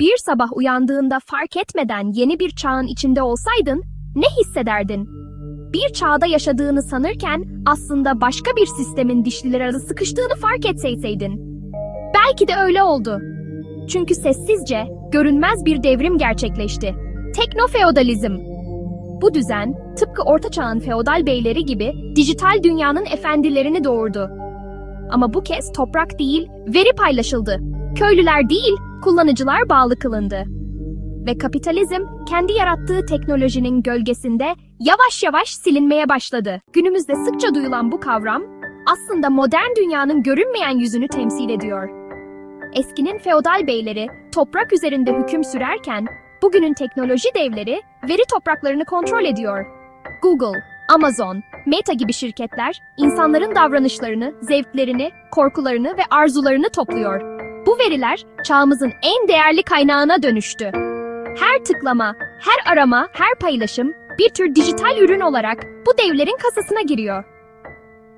Bir sabah uyandığında fark etmeden yeni bir çağın içinde olsaydın ne hissederdin? Bir çağda yaşadığını sanırken aslında başka bir sistemin dişliler arası sıkıştığını fark etseydin. Belki de öyle oldu. Çünkü sessizce, görünmez bir devrim gerçekleşti. Teknofeodalizm. Bu düzen, tıpkı Orta Çağ'ın feodal beyleri gibi dijital dünyanın efendilerini doğurdu. Ama bu kez toprak değil, veri paylaşıldı. Köylüler değil, kullanıcılar bağlı kılındı. Ve kapitalizm kendi yarattığı teknolojinin gölgesinde yavaş yavaş silinmeye başladı. Günümüzde sıkça duyulan bu kavram aslında modern dünyanın görünmeyen yüzünü temsil ediyor. Eskinin feodal beyleri toprak üzerinde hüküm sürerken bugünün teknoloji devleri veri topraklarını kontrol ediyor. Google, Amazon, Meta gibi şirketler insanların davranışlarını, zevklerini, korkularını ve arzularını topluyor. Bu veriler çağımızın en değerli kaynağına dönüştü. Her tıklama, her arama, her paylaşım bir tür dijital ürün olarak bu devlerin kasasına giriyor.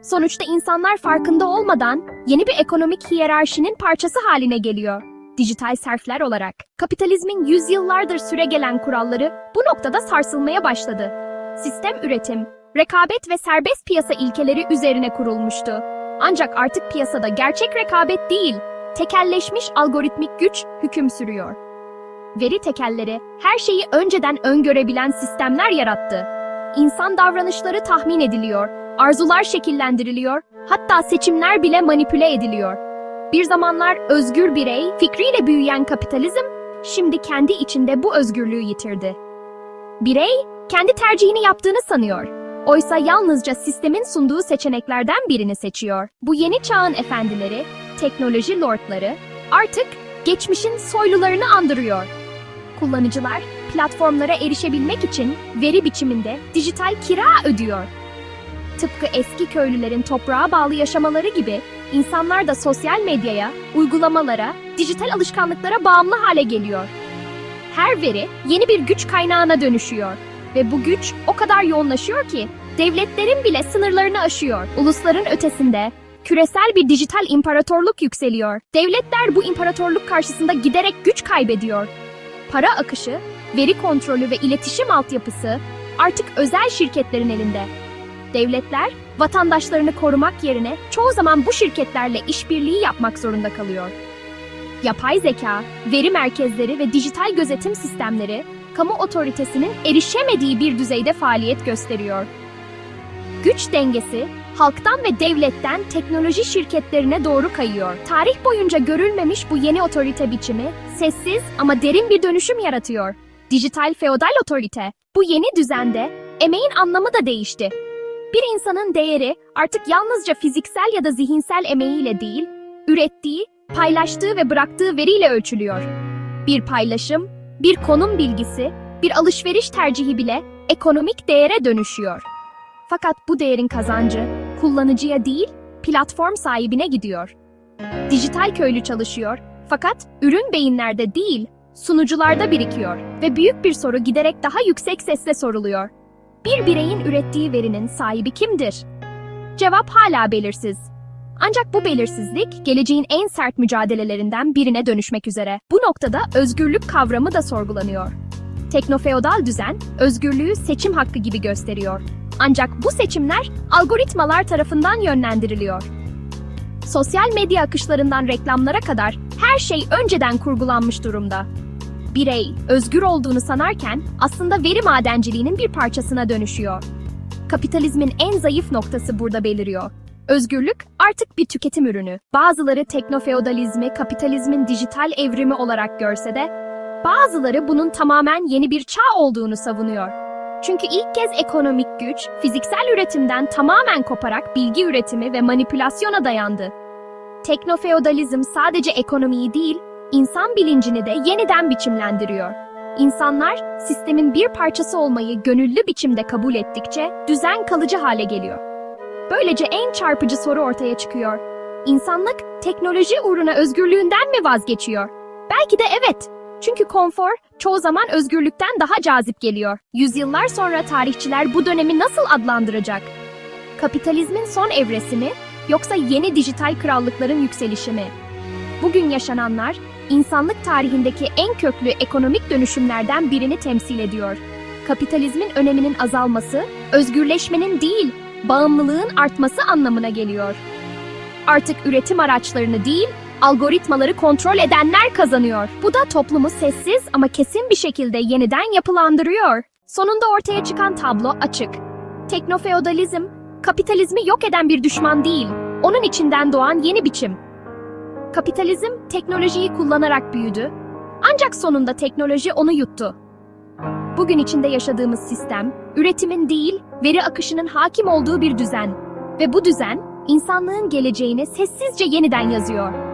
Sonuçta insanlar farkında olmadan yeni bir ekonomik hiyerarşinin parçası haline geliyor. Dijital serfler olarak. Kapitalizmin yüzyıllardır süregelen kuralları bu noktada sarsılmaya başladı. Sistem üretim, rekabet ve serbest piyasa ilkeleri üzerine kurulmuştu. Ancak artık piyasada gerçek rekabet değil, tekelleşmiş algoritmik güç hüküm sürüyor. Veri tekelleri her şeyi önceden öngörebilen sistemler yarattı. İnsan davranışları tahmin ediliyor, arzular şekillendiriliyor, hatta seçimler bile manipüle ediliyor. Bir zamanlar özgür birey, fikriyle büyüyen kapitalizm, şimdi kendi içinde bu özgürlüğü yitirdi. Birey, kendi tercihini yaptığını sanıyor. Oysa yalnızca sistemin sunduğu seçeneklerden birini seçiyor. Bu yeni çağın efendileri, teknoloji lordları, artık geçmişin soylularını andırıyor. Kullanıcılar, platformlara erişebilmek için veri biçiminde dijital kira ödüyor. Tıpkı eski köylülerin toprağa bağlı yaşamaları gibi insanlar da sosyal medyaya, uygulamalara, dijital alışkanlıklara bağımlı hale geliyor. Her veri yeni bir güç kaynağına dönüşüyor ve bu güç o kadar yoğunlaşıyor ki devletlerin bile sınırlarını aşıyor. Ulusların ötesinde küresel bir dijital imparatorluk yükseliyor. Devletler bu imparatorluk karşısında giderek güç kaybediyor. Para akışı, veri kontrolü ve iletişim altyapısı artık özel şirketlerin elinde. Devletler vatandaşlarını korumak yerine çoğu zaman bu şirketlerle işbirliği yapmak zorunda kalıyor. Yapay zeka, veri merkezleri ve dijital gözetim sistemleri kamu otoritesinin erişemediği bir düzeyde faaliyet gösteriyor. Güç dengesi halktan ve devletten teknoloji şirketlerine doğru kayıyor. Tarih boyunca görülmemiş bu yeni otorite biçimi sessiz ama derin bir dönüşüm yaratıyor. Dijital feodal otorite. Bu yeni düzende emeğin anlamı da değişti. Bir insanın değeri artık yalnızca fiziksel ya da zihinsel emeğiyle değil, ürettiği, paylaştığı ve bıraktığı veriyle ölçülüyor. Bir paylaşım, bir konum bilgisi, bir alışveriş tercihi bile ekonomik değere dönüşüyor. Fakat bu değerin kazancı kullanıcıya değil, platform sahibine gidiyor. Dijital köylü çalışıyor fakat ürün beyinlerde değil, sunucularda birikiyor ve büyük bir soru giderek daha yüksek sesle soruluyor. Bir bireyin ürettiği verinin sahibi kimdir? Cevap hala belirsiz. Ancak bu belirsizlik geleceğin en sert mücadelelerinden birine dönüşmek üzere. Bu noktada özgürlük kavramı da sorgulanıyor. Teknofeodal düzen özgürlüğü seçim hakkı gibi gösteriyor. Ancak bu seçimler algoritmalar tarafından yönlendiriliyor. Sosyal medya akışlarından reklamlara kadar her şey önceden kurgulanmış durumda. Birey özgür olduğunu sanarken aslında veri madenciliğinin bir parçasına dönüşüyor. Kapitalizmin en zayıf noktası burada beliriyor. Özgürlük artık bir tüketim ürünü. Bazıları teknofeodalizmi kapitalizmin dijital evrimi olarak görse de, bazıları bunun tamamen yeni bir çağ olduğunu savunuyor. Çünkü ilk kez ekonomik güç, fiziksel üretimden tamamen koparak bilgi üretimi ve manipülasyona dayandı. Teknofeodalizm sadece ekonomiyi değil, insan bilincini de yeniden biçimlendiriyor. İnsanlar sistemin bir parçası olmayı gönüllü biçimde kabul ettikçe düzen kalıcı hale geliyor. Böylece en çarpıcı soru ortaya çıkıyor. İnsanlık teknoloji uğruna özgürlüğünden mi vazgeçiyor? Belki de evet. Çünkü konfor çoğu zaman özgürlükten daha cazip geliyor. Yüzyıllar sonra tarihçiler bu dönemi nasıl adlandıracak? Kapitalizmin son evresi mi yoksa yeni dijital krallıkların yükselişi mi? Bugün yaşananlar insanlık tarihindeki en köklü ekonomik dönüşümlerden birini temsil ediyor. Kapitalizmin öneminin azalması, özgürleşmenin değil, bağımlılığın artması anlamına geliyor. Artık üretim araçlarını değil, algoritmaları kontrol edenler kazanıyor. Bu da toplumu sessiz ama kesin bir şekilde yeniden yapılandırıyor. Sonunda ortaya çıkan tablo açık. Teknofeodalizm, kapitalizmi yok eden bir düşman değil, onun içinden doğan yeni biçim. Kapitalizm teknolojiyi kullanarak büyüdü, ancak sonunda teknoloji onu yuttu. Bugün içinde yaşadığımız sistem, üretimin değil, veri akışının hakim olduğu bir düzen. Ve bu düzen, insanlığın geleceğini sessizce yeniden yazıyor.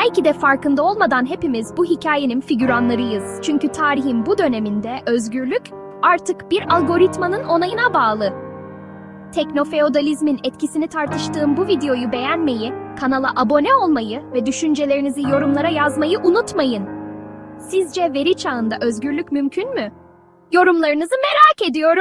Belki de farkında olmadan hepimiz bu hikayenin figüranlarıyız. Çünkü tarihin bu döneminde özgürlük artık bir algoritmanın onayına bağlı. Teknofeodalizmin etkisini tartıştığım bu videoyu beğenmeyi, kanala abone olmayı ve düşüncelerinizi yorumlara yazmayı unutmayın. Sizce veri çağında özgürlük mümkün mü? Yorumlarınızı merak ediyorum.